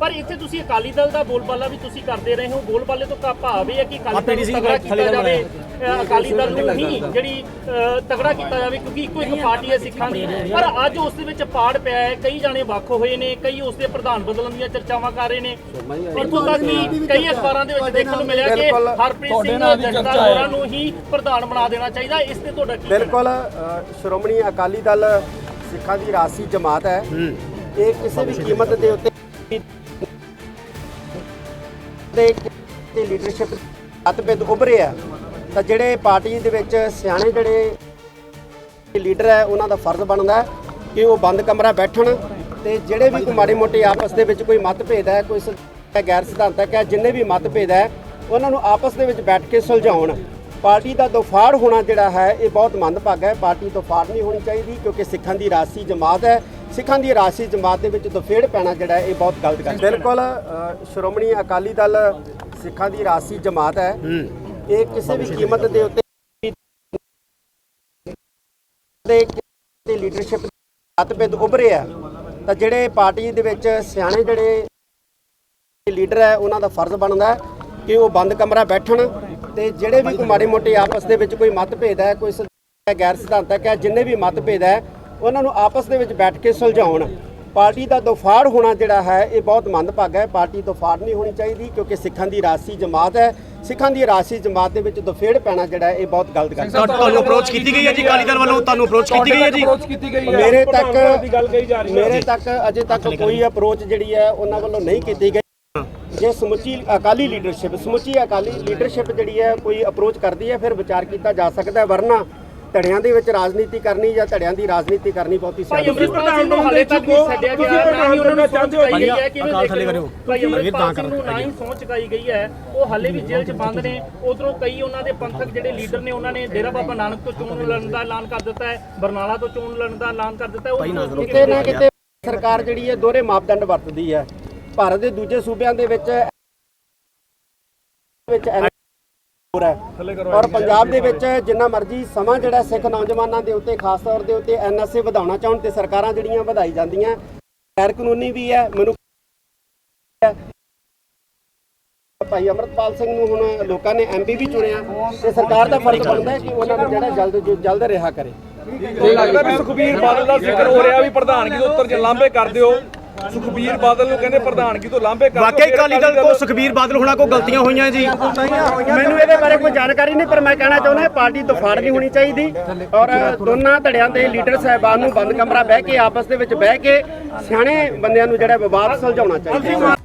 ਪਰ ਇੱਥੇ ਤੁਸੀਂ ਅਕਾਲੀ ਦਲ ਦਾ ਬੋਲਬਾਲਾ ਵੀ ਤੁਸੀਂ ਕਰਦੇ ਰਹੇ ਹੋ। ਬੋਲਬਾਲੇ ਤੋਂ ਕਾ ਭਾਵ ਇਹ ਹੈ ਕਿ ਅਕਾਲੀ ਦਲ ਨੂੰ ਤਗੜਾ ਕੀਤਾ ਜਾਵੇ। ਅਕਾਲੀ ਦਲ ਨੂੰ ਹੀ ਜਿਹੜੀ ਤਗੜਾ ਕੀਤਾ ਜਾਵੇ ਕਿਉਂਕਿ ਇੱਕੋ ਇੱਕ ਪਾਰਟੀ ਹੈ ਸਿੱਖਾਂ ਦੀ। ਪਰ ਅੱਜ ਉਸ ਦੇ ਵਿੱਚ ਪਾੜ ਪਿਆ ਹੈ। ਕਈ ਜਾਣੇ ਵੱਖ ਹੋਏ ਨੇ ਕਈ ਉਸ ਦੇ ਪ੍ਰਧਾਨ ਬਦਲਣ ਦੀਆਂ ਚਰਚਾਵਾਂ ਕਰ ਰਹੇ ਨੇ। ਇੱਥੋਂ ਤੱਕ ਕਿ ਕਈ ਅਖਬਾਰਾਂ ਦੇ ਵਿੱਚ ਦੇਖਣ ਨੂੰ ਮਿਲਿਆ ਕਿ। ਹਰਪ੍ਰੀਤ ਸਿੰਘ ਜੱਟਾ ਹੋਰਾਂ ਨੂੰ ਹੀ ਪ੍ਰਧਾਨ ਬਣਾ ਦੇਣਾ ਚਾਹੀਦਾ। ਇਸ ਤੇ ਤੁਹਾਡਾ ਕੀ ਬਿਲਕੁਲ ਸ਼੍ਰੋਮਣੀ ਅਕਾਲੀ ਦਲ ਸਿੱਖਾਂ ਦੀ ਰਾਸੀ ਜਮਾਤ ਹੈ। ਇਹ ਕਿਸੇ ਵੀ ਕੀਮਤ ਦੇ ਉੱਤੇ ਦੇ ਤੇ ਲੀਡਰਸ਼ਿਪ ਮਤਭੇਦ ਉਭਰੇ ਆ, ਤਾਂ ਜਿਹੜੇ ਪਾਰਟੀ ਦੇ ਵਿੱਚ ਸਿਆਣੇ ਜਿਹੜੇ ਲੀਡਰ ਹੈ, ਉਹਨਾਂ ਦਾ ਫਰਜ਼ ਬਣਦਾ ਹੈ ਕਿ ਉਹ ਬੰਦ ਕਮਰਾ ਬੈਠਣ ਤੇ ਜਿਹੜੇ ਵੀ ਕੋਈ ਮਾੜੇ ਮੋਟੇ ਆਪਸ ਦੇ ਵਿੱਚ ਕੋਈ ਮਤਭੇਦ ਹੈ, ਕੋਈ ਗੈਰ ਸਿਧਾਂਤਕ ਹੈ ਜਿੰਨੇ ਵੀ ਮਤਭੇਦ ਹੈ, ਉਹਨਾਂ ਨੂੰ ਆਪਸ ਦੇ ਵਿੱਚ ਬੈਠ ਕੇ ਸੁਲਝਾਉਣ। ਪਾਰਟੀ ਦਾ ਦੋਫਾੜ ਹੋਣਾ ਜਿਹੜਾ ਹੈ, ਇਹ ਬਹੁਤ ਮੰਦਭਾਗਾ ਹੈ। ਪਾਰਟੀ ਤੋਂ ਫਾੜ ਨਹੀਂ ਹੋਣੀ ਚਾਹੀਦੀ, ਕਿਉਂਕਿ ਸਿੱਖਾਂ ਦੀ ਰਾਸੀ ਜਮਾਤ ਹੈ। ਸਿੱਖਾਂ ਦੀ ਰਾਸੀ ਜਮਾਤ ਦੇ ਵਿੱਚ ਦਫੇੜ ਪੈਣਾ ਜਿਹੜਾ ਇਹ ਬਹੁਤ ਗਲਤ ਗੱਲ ਹੈ। ਬਿਲਕੁਲ ਸ਼੍ਰੋਮਣੀ ਅਕਾਲੀ ਦਲ ਸਿੱਖਾਂ ਦੀ ਰਾਸੀ ਜਮਾਤ ਹੈ। ਇਹ ਕਿਸੇ ਵੀ ਕੀਮਤ ਦੇ ਉੱਤੇ ਦੇ ਲੀਡਰਸ਼ਿਪ ਮਤਭੇਦ ਉੱਭਰੇ ਆ ਤਾਂ ਜਿਹੜੇ ਪਾਰਟੀ ਦੇ ਵਿੱਚ ਸਿਆਣੇ ਜਿਹੜੇ ਲੀਡਰ ਹੈ ਉਹਨਾਂ ਦਾ ਫਰਜ਼ ਬਣਦਾ ਹੈ ਕਿ ਉਹ ਬੰਦ ਕਮਰਾ ਬੈਠਣ ਤੇ ਜਿਹੜੇ ਵੀ ਕੋਈ ਮਾੜੇ ਮੋਟੇ ਆਪਸ ਦੇ ਵਿੱਚ ਕੋਈ ਮਤਭੇਦ ਹੈ ਕੋਈ ਗੈਰ ਸਿਧਾਂਤਕ ਹੈ ਜਿੰਨੇ ਵੀ ਮਤਭੇਦ ਹੈ ਉਹਨਾਂ ਨੂੰ ਆਪਸ ਦੇ ਵਿੱਚ ਬੈਠ ਕੇ ਸੁਲਝਾਉਣ। ਪਾਰਟੀ ਦਾ ਦੋਫਾੜ ਹੋਣਾ ਜਿਹੜਾ ਹੈ ਇਹ ਬਹੁਤ ਮੰਦਭਾਗਾ ਹੈ। ਪਾਰਟੀ ਦੋਫਾੜ ਨਹੀਂ ਹੋਣੀ ਚਾਹੀਦੀ ਕਿਉਂਕਿ ਸਿੱਖਾਂ ਦੀ ਰਾਸੀ ਜਮਾਤ ਹੈ। ਸਿੱਖਾਂ ਦੀ ਰਾਸੀ ਜਮਾਤ ਦੇ ਵਿੱਚ ਦਫੇੜ ਪੈਣਾ ਜਿਹੜਾ ਹੈ ਇਹ ਬਹੁਤ ਗਲਤ ਗੱਲ ਹੈ। ਤੁਹਾਨੂੰ ਅਪਰੋਚ ਕੀਤੀ ਗਈ ਹੈ ਜੀ? ਦਲ ਵੱਲੋਂ ਤੁਹਾਨੂੰ ਅਪਰੋਚ ਕੀਤੀ ਗਈ ਹੈ ਜੀ? ਮੇਰੇ ਤੱਕ ਮੇਰੇ ਤੱਕ ਅਜੇ ਤੱਕ ਕੋਈ ਅਪਰੋਚ ਜਿਹੜੀ ਹੈ ਉਹਨਾਂ ਵੱਲੋਂ ਨਹੀਂ ਕੀਤੀ ਗਈ। ਜੇ ਸਮੁੱਚੀ ਅਕਾਲੀ ਲੀਡਰਸ਼ਿਪ ਸਮੁੱਚੀ ਅਕਾਲੀ ਲੀਡਰਸ਼ਿਪ ਜਿਹੜੀ ਹੈ ਕੋਈ ਅਪਰੋਚ ਕਰਦੀ ਹੈ ਫਿਰ ਵਿਚਾਰ ਕੀਤਾ ਜਾ ਸਕਦਾ ਹੈ। ਵਰਨਾ ਧੜਿਆਂ ਦੇ ਵਿੱਚ ਰਾਜਨੀਤੀ ਕਰਨੀ ਜਾਂ ਧੜਿਆਂ ਦੀ ਰਾਜਨੀਤੀ ਕਰਨੀ ਬਹੁਤੀ ਭਾਈ ਸਿਆਣੀ ਅੰਮ੍ਰਿਤਪਾਲ ਸਿੰਘ ਨੂੰ ਹਾਲੇ ਤੱਕ ਨਹੀਂ ਛੱਡਿਆ ਗਿਆ ਨਾ ਹੀ ਉਹਨਾਂ ਨੂੰ ਸਹੁੰ ਚੁਕਾਈ ਗਈ ਹੈ ਕਿਵੇਂ ਅਕਾਲ ਥੱਲੇ ਕਰਿਓ। ਭਾਈ ਵੀਰ ਤਾਂ ਅੰਮ੍ਰਿਤਪਾਲ ਸਿੰਘ ਨੂੰ ਨਾ ਹੀ ਸਹੁੰ ਚੁਕਾਈ ਗਈ ਹੈ। ਉਹ ਹਾਲੇ ਵੀ ਜੇਲ੍ਹ 'ਚ ਬੰਦ ਨੇ। ਉਧਰੋਂ ਕਈ ਉਹਨਾਂ ਦੇ ਪੰਥਕ ਜਿਹੜੇ ਲੀਡਰ ਨੇ ਉਹਨਾਂ ਨੇ ਡੇਰਾ ਬਾਬਾ ਨਾਨਕ ਤੋਂ ਚੋਣ ਲੜਨ ਦਾ ਐਲਾਨ ਕਰ ਦਿੱਤਾ ਹੈ ਬਰਨਾਲਾ ਤੋਂ ਚੋਣ ਲੜਨ ਦਾ ਐਲਾਨ ਕਰ ਦਿੱਤਾ ਹੈ। ਉਹ ਕਿਤੇ ਨਾ ਕਿਤੇ ਸਰਕਾਰ ਜਿਹੜੀ ਹੈ ਦੋਹਰੇ ਮਾਪਦੰਡ ਵਰਤਦੀ ਹੈ। ਭਾਰਤ ਦੇ ਦੂਜੇ ਸੂਬਿਆਂ ਦੇ ਵਿੱਚ ਹੈ। ਔਰ ਪੰਜਾਬ ਦੇ ਵਿੱਚ ਜਿੰਨਾ ਮਰਜ਼ੀ ਸਮਾਂ ਜਿਹੜਾ ਸਿੱਖ ਨੌਜਵਾਨਾਂ ਦੇ ਉੱਤੇ ਖਾਸ ਤੌਰ ਦੇ ਉੱਤੇ ਐਨਐਸਏ ਵਧਾਉਣਾ ਚਾਹਣ ਤੇ ਸਰਕਾਰਾਂ ਜਿਹੜੀਆਂ ਵਧਾਈ ਜਾਂਦੀਆਂ ਗੈਰ ਕਾਨੂੰਨੀ ਵੀ ਹੈ ਮੈਨੂੰ ਭਾਈ ਅਮਰਤਪਾਲ ਸਿੰਘ ਨੂੰ ਹੁਣ ਲੋਕਾਂ ਨੇ ਐਮਪੀ ਵੀ ਚੁਣਿਆ ਤੇ ਸਰਕਾਰ ਦਾ ਫਰਜ਼ ਬਣਦਾ ਹੈ ਕਿ ਉਹਨਾਂ ਨੂੰ ਜਿਹੜਾ ਜਲਦ ਜਲਦ ਰਿਹਾ ਕਰੇ। ਲੱਗਦਾ ਵੀ ਸੁਖਬੀਰ ਬਾਦਲ ਦਾ ਜ਼ਿਕਰ ਹੋ ਰਿਹਾ ਵੀ ਪ੍ਰਧਾਨਗੀ ਤੋਂ ਉੱਤਰ ਜੇ ਲਾਂਭੇ ਕਰ ਦਿਓ। ਸੁਖਬੀਰ ਬਾਦਲ ਨੂੰ ਕਹਿੰਦੇ ਪ੍ਰਧਾਨਗੀ ਤੋਂ ਲਾਂਭੇ ਕਰ ਵਾਕਈ ਅਕਾਲੀ ਦਲ ਕੋ ਸੁਖਬੀਰ ਬਾਦਲ ਹੋਣਾ ਕੋ ਗਲਤੀਆਂ ਹੋਈਆਂ ਜੀ। ਮੈਨੂੰ ਇਹਦੇ ਬਾਰੇ ਕੋਈ ਜਾਣਕਾਰੀ ਨਹੀਂ ਪਰ ਮੈਂ ਕਹਿਣਾ ਚਾਹੁੰਦਾ ਪਾਰਟੀ ਤੋਂ ਫਾੜ ਨਹੀਂ ਹੋਣੀ ਚਾਹੀਦੀ। ਔਰ ਦੋਨਾਂ ਧੜਿਆਂ ਦੇ ਲੀਡਰ ਸਾਹਿਬਾਨ ਨੂੰ ਬੰਦ ਕਮਰਾ ਬਹਿ ਕੇ ਆਪਸ ਦੇ ਵਿੱਚ ਬਹਿ ਕੇ ਸਿਆਣੇ ਬੰਦਿਆਂ ਨੂੰ ਜਿਹੜਾ ਵਿਵਾਦ ਸੁਲਝਾਉਣਾ ਚਾਹੀਦਾ